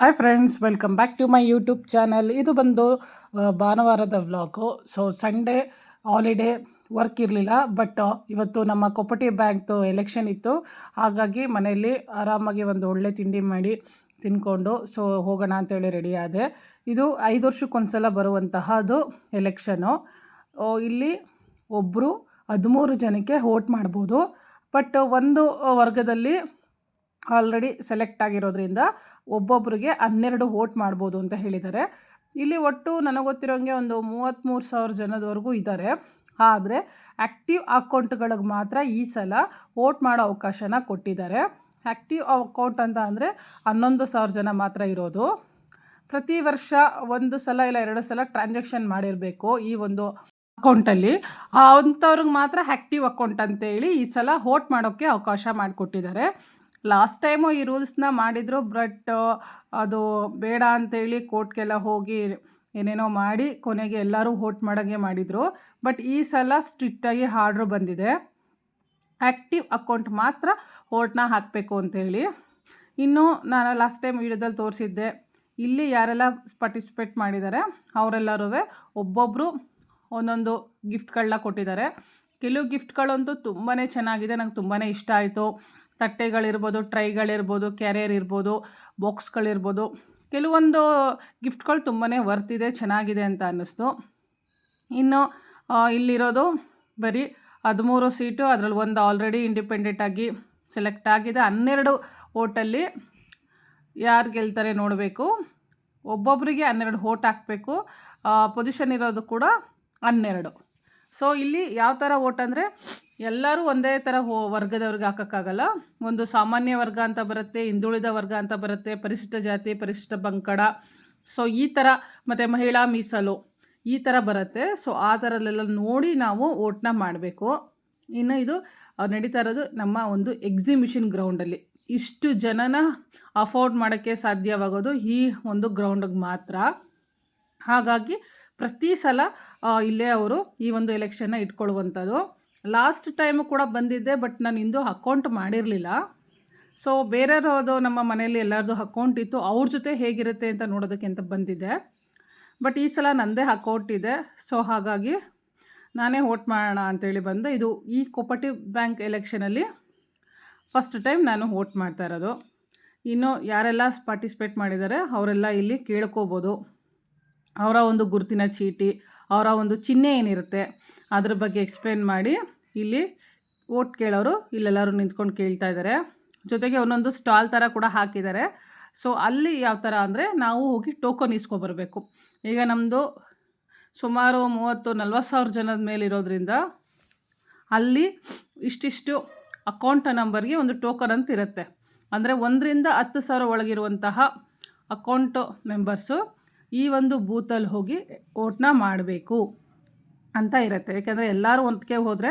Hi friends welcome back to my YouTube channel ಇದು ಬಂದು ಭಾನುವಾರದ vlog so Sunday holiday work ಇರಲಿಲ್ಲ but ಇವತ್ತು ನಮ್ಮ ಕೊಪ್ಪಟಿ ಬ್ಯಾಂಕ್ದು ಎಲೆಕ್ಷನ್ ಇತ್ತು. ಹಾಗಾಗಿ ಮನೆಯಲ್ಲಿ ಆರಾಮಾಗಿ ಒಂದು ಒಳ್ಳೆ ತಿಂಡಿ ಮಾಡಿ ತಿನ್ಕೊಂಡು ಸೊ ಹೋಗೋಣ ಅಂತೇಳಿ ರೆಡಿ ಆದೆ. ಇದು ಐದು ವರ್ಷಕ್ಕೊಂದ್ಸಲ ಬರುವಂತಹದ್ದು ಎಲೆಕ್ಷನು ಇಲ್ಲಿ ಒಬ್ಬರು ಹದಿಮೂರು ಜನಕ್ಕೆ ವೋಟ್ ಮಾಡ್ಬೋದು. ಬಟ್ ಒಂದು ವರ್ಗದಲ್ಲಿ ಆಲ್ರೆಡಿ ಸೆಲೆಕ್ಟ್ ಆಗಿರೋದ್ರಿಂದ ಒಬ್ಬೊಬ್ಬರಿಗೆ ಹನ್ನೆರಡು ವೋಟ್ ಮಾಡ್ಬೋದು ಅಂತ ಹೇಳಿದ್ದಾರೆ. ಇಲ್ಲಿ ಒಟ್ಟು ನನಗೆ ಗೊತ್ತಿರೋಂಗೆ ಒಂದು ಮೂವತ್ತ್ಮೂರು ಸಾವಿರ ಜನದವರೆಗೂ ಇದ್ದಾರೆ. ಆದರೆ ಆ್ಯಕ್ಟಿವ್ ಅಕೌಂಟ್ಗಳಿಗೆ ಮಾತ್ರ ಈ ಸಲ ವೋಟ್ ಮಾಡೋ ಅವಕಾಶನ ಕೊಟ್ಟಿದ್ದಾರೆ. ಆ್ಯಕ್ಟಿವ್ ಅಕೌಂಟ್ ಅಂತ ಅಂದರೆ ಹನ್ನೊಂದು ಸಾವಿರ ಜನ ಮಾತ್ರ ಇರೋದು. ಪ್ರತಿ ವರ್ಷ ಒಂದು ಸಲ ಇಲ್ಲ ಎರಡು ಸಲ ಟ್ರಾನ್ಸಾಕ್ಷನ್ ಮಾಡಿರಬೇಕು ಈ ಒಂದು ಅಕೌಂಟಲ್ಲಿ. ಅಂಥವ್ರಿಗೆ ಮಾತ್ರ ಆ್ಯಕ್ಟಿವ್ ಅಕೌಂಟ್ ಅಂತೇಳಿ ಈ ಸಲ ವೋಟ್ ಮಾಡೋಕ್ಕೆ ಅವಕಾಶ ಮಾಡಿಕೊಟ್ಟಿದ್ದಾರೆ. ಲಾಸ್ಟ್ ಟೈಮು ಈ ರೂಲ್ಸ್ನ ಮಾಡಿದರು, ಬಟ್, ಅದು ಬೇಡ ಅಂತೇಳಿ ಕೋರ್ಟ್ಗೆಲ್ಲ ಹೋಗಿ ಏನೇನೋ ಮಾಡಿ ಕೊನೆಗೆ ಎಲ್ಲರೂ ವೋಟ್ ಮಾಡೋಂಗೆ ಮಾಡಿದರು. ಬಟ್ ಈ ಸಲ ಸ್ಟ್ರಿಕ್ಟಾಗಿ ಆರ್ಡ್ರ್ ಬಂದಿದೆ. ಆ್ಯಕ್ಟಿವ್ ಅಕೌಂಟ್ ಮಾತ್ರ ವೋಟ್ನ ಹಾಕಬೇಕು ಅಂತೇಳಿ. ಇನ್ನು ನಾನು ಲಾಸ್ಟ್ ಟೈಮ್ ವೀಡಿಯೋದಲ್ಲಿ ತೋರಿಸಿದ್ದೆ, ಇಲ್ಲಿ ಯಾರೆಲ್ಲ ಪಾರ್ಟಿಸಿಪೇಟ್ ಮಾಡಿದ್ದಾರೆ ಅವರೆಲ್ಲರೂ ಒಬ್ಬೊಬ್ಬರು ಒಂದೊಂದು ಗಿಫ್ಟ್ಗಳನ್ನ ಕೊಟ್ಟಿದ್ದಾರೆ. ಕೆಲವು ಗಿಫ್ಟ್ಗಳಂತೂ ತುಂಬಾ ಚೆನ್ನಾಗಿದೆ, ನಂಗೆ ತುಂಬಾ ಇಷ್ಟ ಆಯಿತು. ತಟ್ಟೆಗಳಿರ್ಬೋದು, ಟ್ರೈಗಳಿರ್ಬೋದು ಕ್ಯಾರಿಯರ್ ಇರ್ಬೋದು ಬಾಕ್ಸ್ಗಳಿರ್ಬೋದು, ಕೆಲವೊಂದು ಗಿಫ್ಟ್ಗಳು ತುಂಬಾ ವರ್ತ್ ಇದೆ, ಚೆನ್ನಾಗಿದೆ ಅಂತ ಅನ್ನಿಸ್ತು. ಇನ್ನು ಇಲ್ಲಿರೋದು ಬರೀ ಹದಿಮೂರು ಸೀಟು, ಅದರಲ್ಲಿ ಒಂದು ಆಲ್ರೆಡಿ ಇಂಡಿಪೆಂಡೆಂಟ್ ಆಗಿ ಸೆಲೆಕ್ಟ್ ಆಗಿದೆ. ಹನ್ನೆರಡು ಓಟಲ್ಲಿ ಯಾರು ಗೆಲ್ತಾರೆ ನೋಡಬೇಕು. ಒಬ್ಬೊಬ್ಬರಿಗೆ ಹನ್ನೆರಡು ಓಟ್ ಹಾಕಬೇಕು. ಪೊಸಿಷನ್ ಇರೋದು ಕೂಡ ಹನ್ನೆರಡು. ಸೊ ಇಲ್ಲಿ ಯಾವ ಥರ ಓಟ್ ಅಂದರೆ ಎಲ್ಲರೂ ಒಂದೇ ಥರ ಹೋ ವರ್ಗದವ್ರಿಗೆ ಹಾಕೋಕ್ಕಾಗಲ್ಲ. ಒಂದು ಸಾಮಾನ್ಯ ವರ್ಗ ಅಂತ ಬರುತ್ತೆ, ಹಿಂದುಳಿದ ವರ್ಗ ಅಂತ ಬರುತ್ತೆ, ಪರಿಶಿಷ್ಟ ಜಾತಿ, ಪರಿಶಿಷ್ಟ ಬಂಕಡ. ಸೊ ಈ ಥರ ಮತ್ತು ಮಹಿಳಾ ಮೀಸಲು ಈ ಥರ ಬರುತ್ತೆ. ಸೊ ಆ ಥರಲ್ಲೆಲ್ಲ ನೋಡಿ ನಾವು ಓಟ್ನ ಮಾಡಬೇಕು. ಇನ್ನು ಇದು ನಡೀತಾ ಇರೋದು ನಮ್ಮ ಒಂದು ಎಕ್ಸಿಬಿಷನ್ ಗ್ರೌಂಡಲ್ಲಿ ಇಷ್ಟು ಜನನ ಅಫೋರ್ಡ್ ಮಾಡೋಕ್ಕೆ ಸಾಧ್ಯವಾಗೋದು ಈ ಒಂದು ಗ್ರೌಂಡಿಗೆ ಮಾತ್ರ. ಹಾಗಾಗಿ ಪ್ರತಿ ಸಲ ಇಲ್ಲೇ ಅವರು ಈ ಒಂದು ಎಲೆಕ್ಷನ್ನ ಇಟ್ಕೊಳ್ಳುವಂಥದ್ದು. ಲಾಸ್ಟ್ ಟೈಮು ಕೂಡ ಬಂದಿದ್ದೆ, ಬಟ್ ನಾನು ಇಂದು ಅಕೌಂಟ್ ಮಾಡಿರಲಿಲ್ಲ. ಸೊ ಬೇರೆಯವ್ರದ್ದು ನಮ್ಮ ಮನೆಯಲ್ಲಿ ಎಲ್ಲರದು ಅಕೌಂಟ್ ಇತ್ತು, ಅವ್ರ ಜೊತೆ ಹೇಗಿರುತ್ತೆ ಅಂತ ನೋಡೋದಕ್ಕೆ ಅಂತ ಬಂದಿದ್ದೆ. ಬಟ್ ಈ ಸಲ ನನ್ನದೇ ಅಕೌಂಟ್ ಇದೆ, ಸೊ ಹಾಗಾಗಿ ನಾನೇ ವೋಟ್ ಮಾಡೋಣ ಅಂತೇಳಿ ಬಂದೆ, ಇದು ಈ ಕೋಪರ್ಟಿವ್ ಬ್ಯಾಂಕ್ ಎಲೆಕ್ಷನಲ್ಲಿ ಫಸ್ಟ್ ಟೈಮ್ ನಾನು ವೋಟ್ ಮಾಡ್ತಾ ಇರೋದು. ಇನ್ನು ಯಾರೆಲ್ಲ ಪಾರ್ಟಿಸಿಪೇಟ್ ಮಾಡಿದ್ದಾರೆ, ಅವರೆಲ್ಲ ಇಲ್ಲಿ ಕೇಳ್ಕೋಬೋದು. ಅವರ ಒಂದು ಗುರುತಿನ ಚೀಟಿ, ಅವರ ಒಂದು ಚಿಹ್ನೆ ಏನಿರುತ್ತೆ ಅದ್ರ ಬಗ್ಗೆ ಎಕ್ಸ್ಪ್ಲೇನ್ ಮಾಡಿ ಇಲ್ಲಿ ಓಟ್ ಕೇಳೋರು ಇಲ್ಲೆಲ್ಲರೂ ನಿಂತ್ಕೊಂಡು ಕೇಳ್ತಾ ಇದ್ದಾರೆ. ಜೊತೆಗೆ ಒಂದೊಂದು ಸ್ಟಾಲ್ ಥರ ಕೂಡ ಹಾಕಿದ್ದಾರೆ. ಸೊ ಅಲ್ಲಿ ಯಾವ ಥರ ಅಂದರೆ ನಾವು ಹೋಗಿ ಟೋಕನ್ ಇಸ್ಕೊಬರ್ಬೇಕು. ಈಗ ನಮ್ಮದು ಸುಮಾರು ಮೂವತ್ತು, ನಲ್ವತ್ತು ಸಾವಿರ ಜನದ ಮೇಲೆ ಇರೋದ್ರಿಂದ ಅಲ್ಲಿ ಇಷ್ಟಿಷ್ಟು ಅಕೌಂಟ್ ನಂಬರ್ಗೆ ಒಂದು ಟೋಕನ್ ಅಂತ ಇರುತ್ತೆ. ಅಂದರೆ ಒಂದರಿಂದ ಹತ್ತು ಸಾವಿರ ಒಳಗಿರುವಂತಹ ಅಕೌಂಟ್ ಮೆಂಬರ್ಸು ಈ ಒಂದು ಬೂತಲ್ಲಿ ಹೋಗಿ ಓಟ್ನ ಮಾಡಬೇಕು. ಅಂತ ಇರುತ್ತೆ. ಯಾಕೆಂದರೆ ಎಲ್ಲರೂ ಒಂದಕ್ಕೆ ಹೋದರೆ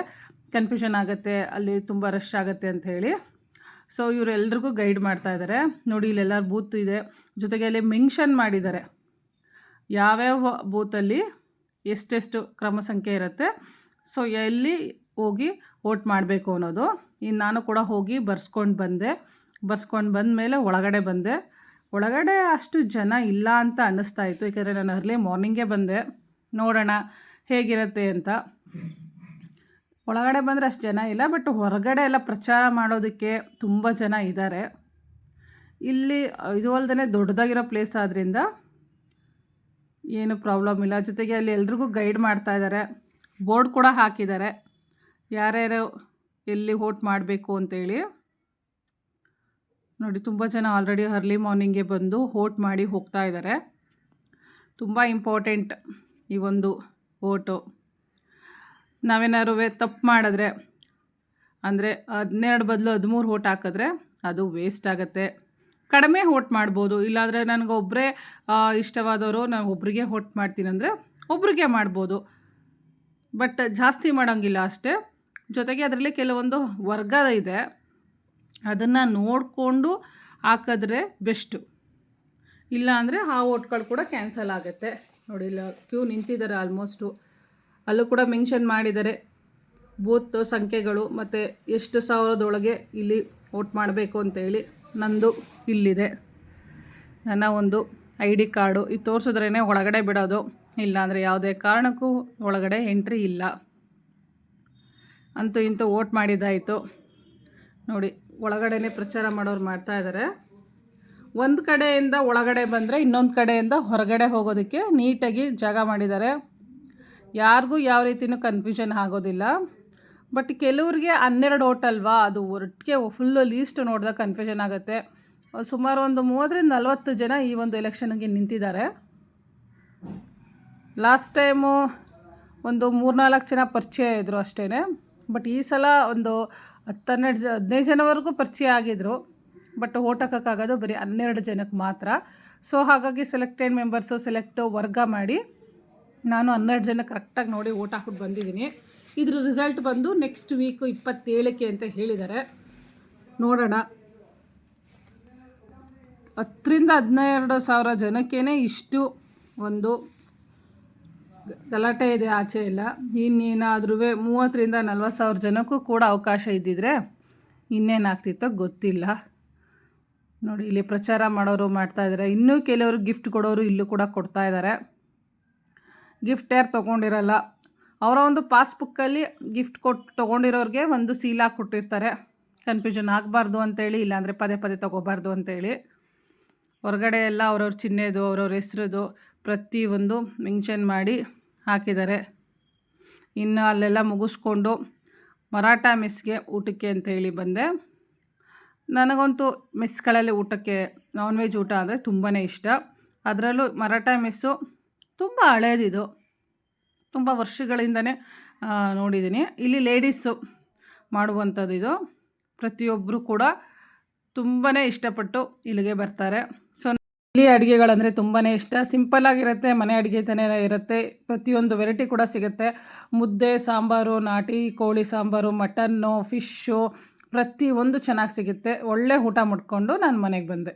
ಕನ್ಫ್ಯೂಷನ್ ಆಗುತ್ತೆ, ಅಲ್ಲಿ ತುಂಬ ರಶ್ ಆಗುತ್ತೆ ಅಂತ ಹೇಳಿ. ಸೊ ಇವರು ಎಲ್ರಿಗೂ ಗೈಡ್ ಮಾಡ್ತಾ ಇದ್ದಾರೆ ನೋಡಿ ಇಲ್ಲೆಲ್ಲರ ಬೂತ್ ಇದೆ. ಜೊತೆಗೆ ಅಲ್ಲಿ ಮೆನ್ಷನ್ ಮಾಡಿದ್ದಾರೆ ಯಾವ್ಯಾವ ಬೂತಲ್ಲಿ ಎಷ್ಟೆಷ್ಟು ಕ್ರಮ ಸಂಖ್ಯೆ ಇರುತ್ತೆ. ಸೊ ಎಲ್ಲಿ ಹೋಗಿ ವೋಟ್ ಮಾಡಬೇಕು ಅನ್ನೋದು. ಇನ್ನು ನಾನು ಕೂಡ ಹೋಗಿ ಬರ್ಸ್ಕೊಂಡು ಬಂದೆ. ಬರ್ಸ್ಕೊಂಡು ಬಂದ ಮೇಲೆ ಒಳಗಡೆ ಬಂದೆ. ಒಳಗಡೆ ಅಷ್ಟು ಜನ ಇಲ್ಲ ಅಂತ ಅನ್ನಿಸ್ತಾ ಇತ್ತು. ಯಾಕೆಂದರೆ ನಾನು ಅರ್ಲಿ ಮಾರ್ನಿಂಗೇ ಬಂದೆ. ನೋಡೋಣ ಹೇಗಿರುತ್ತೆ ಅಂತ. ಒಳಗಡೆ ಬಂದರೆ ಅಷ್ಟು ಜನ ಇಲ್ಲ ಬಟ್ ಹೊರಗಡೆ ಎಲ್ಲ ಪ್ರಚಾರ ಮಾಡೋದಕ್ಕೆ ತುಂಬ ಜನ ಇದ್ದಾರೆ ಇಲ್ಲಿ ಇದು ಅಲ್ಲದೆ ದೊಡ್ಡದಾಗಿರೋ ಪ್ಲೇಸ್ ಆದ್ದರಿಂದ ಏನು ಪ್ರಾಬ್ಲಮ್ ಇಲ್ಲ. ಜೊತೆಗೆ ಅಲ್ಲಿ ಎಲ್ರಿಗೂ ಗೈಡ್ ಮಾಡ್ತಾ ಇದ್ದಾರೆ ಬೋರ್ಡ್ ಕೂಡ ಹಾಕಿದ್ದಾರೆ ಯಾರ್ಯಾರು ಎಲ್ಲಿ ವೋಟ್ ಮಾಡಬೇಕು ಅಂತೇಳಿ ನೋಡಿ, ತುಂಬ ಜನ ಆಲ್ರೆಡಿ ಅರ್ಲಿ ಮಾರ್ನಿಂಗೆ ಬಂದು ವೋಟ್ ಮಾಡಿ ಹೋಗ್ತಾ ಇದ್ದಾರೆ ತುಂಬ ಇಂಪಾರ್ಟೆಂಟ್ ಈ ಒಂದು ವೋಟು ನಾವೇನಾದ್ರು ತಪ್ಪು ಮಾಡಿದ್ರೆ, ಅಂದರೆ ಹನ್ನೆರಡು ಬದಲು ಹದಿಮೂರು ವೋಟ್ ಹಾಕಿದ್ರೆ ಅದು ವೇಸ್ಟ್ ಆಗುತ್ತೆ. ಕಡಿಮೆ ವೋಟ್ ಮಾಡ್ಬೋದು. ಇಲ್ಲಾಂದರೆ ನನಗೊಬ್ಬರೇ ಇಷ್ಟವಾದವರು ನಾನು ಒಬ್ಬರಿಗೆ ವೋಟ್ ಮಾಡ್ತೀನಿ ಅಂದರೆ ಒಬ್ರಿಗೆ ಮಾಡ್ಬೋದು. ಬಟ್ ಜಾಸ್ತಿ ಮಾಡೋಂಗಿಲ್ಲ ಅಷ್ಟೇ. ಜೊತೆಗೆ ಅದರಲ್ಲಿ ಕೆಲವೊಂದು ವರ್ಗ ಇದೆ ಅದನ್ನು ನೋಡಿಕೊಂಡು ಹಾಕಿದ್ರೆ ಬೆಸ್ಟು. ಇಲ್ಲ ಅಂದರೆ ಆ ಓಟ್ಗಳು ಕೂಡ ಕ್ಯಾನ್ಸಲ್ ಆಗುತ್ತೆ. ನೋಡಿ, ಇಲ್ಲ, ಕ್ಯೂ ನಿಂತಿದ್ದಾರೆ ಆಲ್ಮೋಸ್ಟು. ಅಲ್ಲೂ ಕೂಡ ಮೆನ್ಷನ್ ಮಾಡಿದ್ದಾರೆ ಬೂತ್ ಸಂಖ್ಯೆಗಳು, ಮತ್ತು ಎಷ್ಟು ಸಾವಿರದೊಳಗೆ ಇಲ್ಲಿ ಓಟ್ ಮಾಡಬೇಕು ಅಂತೇಳಿ ನಂದು ಇಲ್ಲಿದೆ. ನನ್ನ ಒಂದು ಐ ಡಿ ಕಾರ್ಡು. ಇದು ತೋರಿಸಿದ್ರೇ ಒಳಗಡೆ ಬಿಡೋದು. ಇಲ್ಲಾಂದರೆ ಯಾವುದೇ ಕಾರಣಕ್ಕೂ ಒಳಗಡೆ ಎಂಟ್ರಿ ಇಲ್ಲ. ಅಂತೂ ಇಂತೂ ಓಟ್ ಮಾಡಿದ್ದಾಯಿತು. ನೋಡಿ ಒಳಗಡೆ ಪ್ರಚಾರ ಮಾಡೋರು ಮಾಡ್ತಾ ಇದ್ದಾರೆ. ಒಂದು ಕಡೆಯಿಂದ ಒಳಗಡೆ ಬಂದರೆ ಇನ್ನೊಂದು ಕಡೆಯಿಂದ ಹೊರಗಡೆ ಹೋಗೋದಕ್ಕೆ ನೀಟಾಗಿ ಜಾಗ ಮಾಡಿದ್ದಾರೆ. ಯಾರಿಗೂ ಯಾವ ರೀತಿಯೂ ಕನ್ಫ್ಯೂಷನ್ ಆಗೋದಿಲ್ಲ. ಬಟ್ ಕೆಲವ್ರಿಗೆ ಹನ್ನೆರಡು ಹೋಟಲ್ವಾ? ಅದು ಒಟ್ಟಿಗೆ ಫುಲ್ಲು ಲೀಸ್ಟ್ ನೋಡಿದಾಗ ಕನ್ಫ್ಯೂಷನ್ ಆಗುತ್ತೆ. ಸುಮಾರು ಒಂದು ಮೂವತ್ತರಿಂದ ನಲವತ್ತು ಜನ ಈ ಒಂದು ಎಲೆಕ್ಷನ್ಗೆ ನಿಂತಿದ್ದಾರೆ. ಲಾಸ್ಟ್ ಟೈಮು ಒಂದು ಮೂರ್ನಾಲ್ಕು ಜನ ಪರಿಚಯ ಇದ್ದರು ಅಷ್ಟೇ ಬಟ್ ಈ ಸಲ ಒಂದು ಹತ್ತು ಹನ್ನೆರಡು ಜ, ಹದಿನೈದು ಜನವರೆಗೂ ಪರಿಚಯ ಆಗಿದ್ದರು ಬಟ್ ಓಟ್ ಹಾಕೋಕ್ಕಾಗೋದು ಬರೀ ಹನ್ನೆರಡು ಜನಕ್ಕೆ ಮಾತ್ರ. ಸೊ ಹಾಗಾಗಿ ಸೆಲೆಕ್ಟೆಡ್ ಮೆಂಬರ್ಸು ಸೆಲೆಕ್ಟ್ ವರ್ಗ ಮಾಡಿ ನಾನು ಹನ್ನೆರಡು ಜನ ಕರೆಕ್ಟಾಗಿ ನೋಡಿ ಓಟ್ ಹಾಕ್ಬಿಟ್ಟು ಬಂದಿದ್ದೀನಿ. ಇದ್ರ ರಿಸಲ್ಟ್ ಬಂದು ನೆಕ್ಸ್ಟ್ ವೀಕು ಇಪ್ಪತ್ತೇಳಕ್ಕೆ ಅಂತ ಹೇಳಿದ್ದಾರೆ. ನೋಡೋಣ. ಹತ್ತರಿಂದ ಹದಿನೆರಡು ಸಾವಿರ ಜನಕ್ಕೇ ಇಷ್ಟು ಒಂದು ಗಲಾಟೆ ಇದೆ, ಆಚೆ ಎಲ್ಲ ಇನ್ನೇನಾದ್ರೂ ಮೂವತ್ತರಿಂದ ನಲ್ವತ್ತು ಸಾವಿರ ಜನಕ್ಕೂ ಕೂಡ ಅವಕಾಶ ಇದ್ದಿದ್ರೆ ಇನ್ನೇನಾಗ್ತಿತ್ತೋ ಗೊತ್ತಿಲ್ಲ. ನೋಡಿ, ಇಲ್ಲಿ ಪ್ರಚಾರ ಮಾಡೋರು ಮಾಡ್ತಾ ಇದ್ದಾರೆ. ಇನ್ನೂ ಕೆಲವರು ಗಿಫ್ಟ್ ಕೊಡೋರು ಇಲ್ಲೂ ಕೂಡ ಕೊಡ್ತಾ ಇದ್ದಾರೆ. ಗಿಫ್ಟ್ ಯಾರು ತೊಗೊಂಡಿರಲ್ಲ? ಅವರ ಒಂದು ಪಾಸ್ಬುಕ್ಕಲ್ಲಿ ಗಿಫ್ಟ್ ಕೊಟ್ಟು ತೊಗೊಂಡಿರೋರಿಗೆ ಒಂದು ಸೀಲ್ ಹಾಕಿ ಕೊಟ್ಟಿರ್ತಾರೆ. ಕನ್ಫ್ಯೂಷನ್ ಆಗಬಾರ್ದು ಅಂತೇಳಿ, ಇಲ್ಲಾಂದರೆ ಪದೇ ಪದೇ ತೊಗೋಬಾರ್ದು ಅಂತೇಳಿ. ಹೊರಗಡೆ ಎಲ್ಲ ಅವ್ರವ್ರ ಚಿಹ್ನೆದು ಅವ್ರವ್ರ ಹೆಸ್ರದು ಪ್ರತಿಯೊಂದು ಮೆನ್ಷನ್ ಮಾಡಿ ಹಾಕಿದ್ದಾರೆ. ಇನ್ನು ಅಲ್ಲೆಲ್ಲ ಮುಗಿಸ್ಕೊಂಡು ಮರಾಠ ಮಿಸ್ಗೆ ಊಟಕ್ಕೆ ಅಂತೇಳಿ ಬಂದೆ. ನನಗಂತೂ ಮೆಸ್ಗಳಲ್ಲಿ ಊಟಕ್ಕೆ ನಾನ್ ವೆಜ್ ಊಟ ಅಂದರೆ ತುಂಬಾ ಇಷ್ಟ. ಅದರಲ್ಲೂ ಮರಾಠ ಮೆಸ್ಸು ತುಂಬ ಹಳೇದಿದು. ತುಂಬ ವರ್ಷಗಳಿಂದನೇ ನೋಡಿದ್ದೀನಿ ಇಲ್ಲಿ ಲೇಡೀಸು ಮಾಡುವಂಥದ್ದು ಇದು. ಪ್ರತಿಯೊಬ್ಬರು ಕೂಡ ತುಂಬಾ ಇಷ್ಟಪಟ್ಟು ಇಲ್ಲಿಗೆ ಬರ್ತಾರೆ. ಸೊ, ಇಲ್ಲಿ ಅಡುಗೆಗಳಂದರೆ ತುಂಬಾ ಇಷ್ಟ. ಸಿಂಪಲ್ಲಾಗಿರುತ್ತೆ ಮನೆ ಅಡುಗೆ ತಾನೇ ಇರುತ್ತೆ. ಪ್ರತಿಯೊಂದು ವೆರೈಟಿ ಕೂಡ ಸಿಗುತ್ತೆ. ಮುದ್ದೆ, ಸಾಂಬಾರು, ನಾಟಿ, ಕೋಳಿ ಸಾಂಬಾರು, ಮಟನ್ನು, ಫಿಶ್ಶು ಪ್ರತಿಯೊಂದು ಚೆನ್ನಾಗಿ ಸಿಗುತ್ತೆ. ಒಳ್ಳೆ ಊಟ ಮುಟ್ಕೊಂಡು ನಾನು ಮನೆಗೆ ಬಂದೆ.